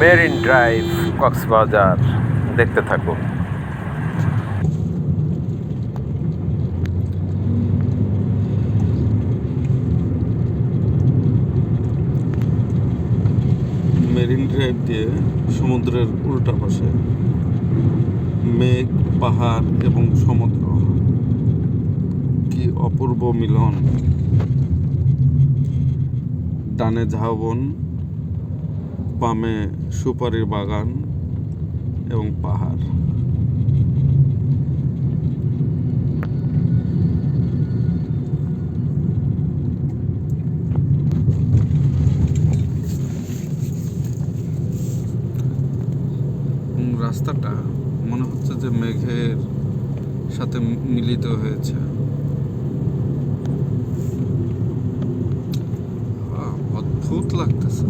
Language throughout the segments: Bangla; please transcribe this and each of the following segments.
মেরিন ড্রাইভ কক্সবাজার, দেখতে থাকুন। মেরিন ড্রাইভ দিয়ে সমুদ্রের উল্টা পাশে মেঘ, পাহাড় এবং সমুদ্র। কি অপূর্ব মিলন। ডানে ঝাউবন বামে সুপারির বাগান এবং পাহাড়। রাস্তাটা মনে হচ্ছে যে মেঘের সাথে মিলিত হয়েছে। অদ্ভুত লাগতেছে।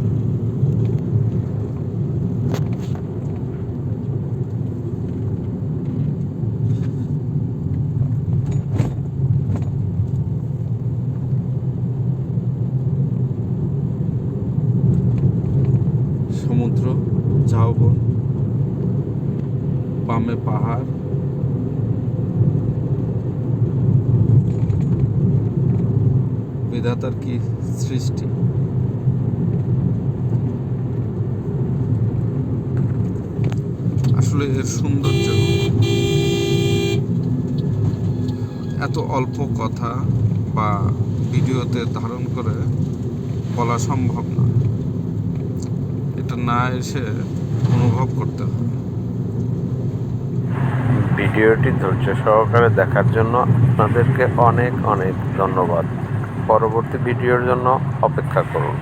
সমুদ্র, ঝাউবন, বামে পাহাড়। বিধাতার কি সৃষ্টি? আসলে এর সৌন্দর্য এত অল্প কথা বা ভিডিওতে ধারণ করে বলা সম্ভব না এটা না এসে অনুভব করতে হবে। ভিডিওটি ধৈর্য সহকারে দেখার জন্য আপনাদেরকে অনেক অনেক ধন্যবাদ। পরবর্তী ভিডিওর জন্য অপেক্ষা করুন।